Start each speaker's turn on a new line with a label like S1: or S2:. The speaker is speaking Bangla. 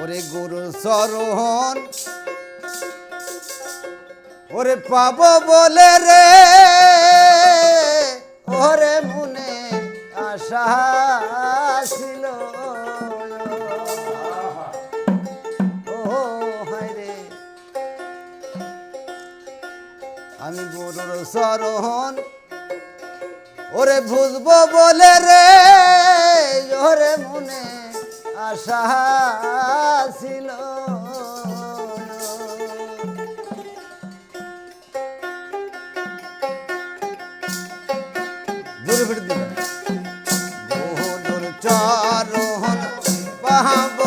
S1: ওরে গুরু সরহন ওরে পাব বলে রে। ওরে মনে আশা ছিল। আমি গুরুর সরহন ওরে বুঝব বলে রে। ওরে মনে আশা ছিল। চরণ পাহাম